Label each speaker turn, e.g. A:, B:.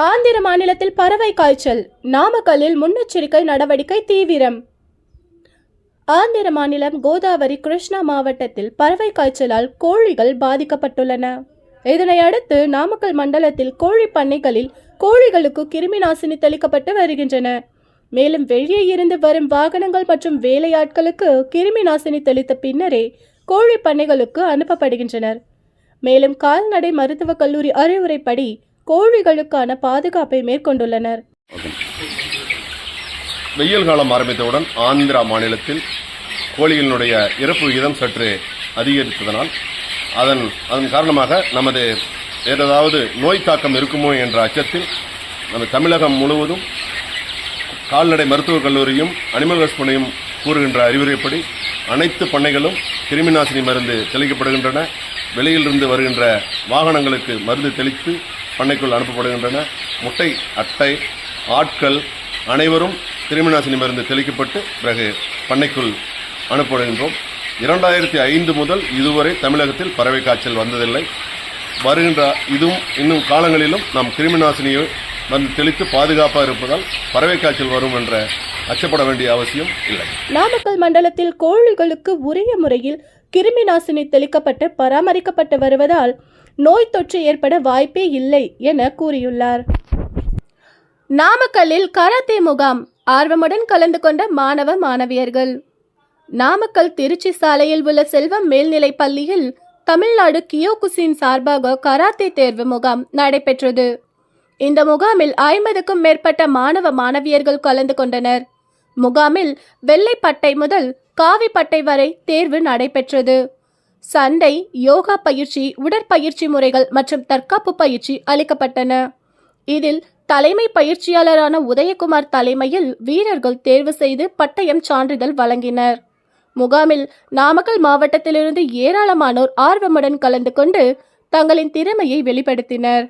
A: ஆந்திர மாநிலத்தில் பறவை காய்ச்சல் நாமக்கல்லில் முன்னெச்சரிக்கை நடவடிக்கை தீவிரம். ஆந்திர மாநிலம் கோதாவரி கிருஷ்ணா மாவட்டத்தில் பறவை காய்ச்சலால் கோழிகள் பாதிக்கப்பட்டுள்ளன. இதனை அடுத்து நாமக்கல் மண்டலத்தில் கோழி பண்ணைகளில் கோழிகளுக்கு கிருமி நாசினி தெளிக்கப்பட்டு வருகின்றன. மேலும் வெளியே இருந்து வரும் வாகனங்கள் மற்றும் வேலையாட்களுக்கு கிருமி நாசினி தெளித்த பின்னரே கோழி பண்ணைகளுக்கு அனுப்பப்படுகின்றனர். மேலும் கால்நடை மருத்துவக் கல்லூரி அறிவுரைப்படி கோழிகளுக்கான பாதுகாப்பை மேற்கொண்டுள்ளனர்.
B: வெயில் காலம் ஆரம்பித்தவுடன் ஆந்திரா மாநிலத்தில் கோழிகளினுடைய இறப்பு விகிதம் சற்று அதிகரித்ததனால் அதன் அதன் காரணமாக நமது ஏதாவது நோய் தாக்கம் இருக்குமோ என்ற அச்சத்தில் நம்ம தமிழகம் முழுவதும் கால்நடை மருத்துவக் கல்லூரியும் அனிமல் ஹாஸ்பிட்டலையும் கூறுகின்ற அறிவுரைப்படி அனைத்து பண்ணைகளும் கிருமிநாசினி மருந்து தெளிக்கப்படுகின்றன. வெளியிலிருந்து வருகின்ற வாகனங்களுக்கு மருந்து தெளித்து பண்ணைக்குள் அனுப்பப்படுகின்றன. முட்டை அட்டை ஆட்கள் அனைவரும் கிருமிநாசினி மருந்து தெளிக்கப்பட்டு பிறகு பண்ணைக்குள் அனுப்பப்படுகின்றோம். இரண்டாயிரத்தி ஐந்து முதல் இதுவரை தமிழகத்தில் பறவை காய்ச்சல் வந்ததில்லை. வருகின்ற இதுவும் இன்னும் காலங்களிலும் நாம் கிருமிநாசினியை வந்து தெளித்து பாதுகாப்பாக இருப்பதால் பறவை காய்ச்சல் வரும் என்ற அச்சப்பட வேண்டிய அவசியம் இல்லை.
A: நாமக்கல் மண்டலத்தில் கோழிகளுக்கு உரிய முறையில் கிருமி நாசினி தெளிக்கப்பட்டு பராமரிக்கப்பட்டு வருவதால் நோய் தொற்று ஏற்பட வாய்ப்பே இல்லை என கூறியுள்ளார். நாமக்கல்லில் கராத்தே முகாம். ஆர்வமுடன் கலந்து கொண்ட மாணவ மாணவியர்கள். நாமக்கல் திருச்சி சாலையில் உள்ள செல்வம் மேல்நிலை பள்ளியில் தமிழ்நாடு கியோகுசின் சார்பாக கராத்தே தேர்வு முகாம் நடைபெற்றது. இந்த முகாமில் ஐம்பதுக்கும் மேற்பட்ட மாணவ மாணவியர்கள் கலந்து கொண்டனர். முகாமில் வெள்ளை பட்டை முதல் காவி பட்டை வரை தேர்வு நடைபெற்றது. சண்டை யோகா பயிற்சி உடற்பயிற்சி முறைகள் மற்றும் தற்காப்பு பயிற்சி அளிக்கப்பட்டன. இதில் தலைமை பயிற்சியாளரான உதயகுமார் தலைமையில் வீரர்கள் தேர்வு செய்து பட்டயம் சான்றிதழ் வழங்கினர். முகாமில் நாமக்கல் மாவட்டத்திலிருந்து ஏராளமானோர் ஆர்வமுடன் கலந்து கொண்டு தங்களின் திறமையை வெளிப்படுத்தினர்.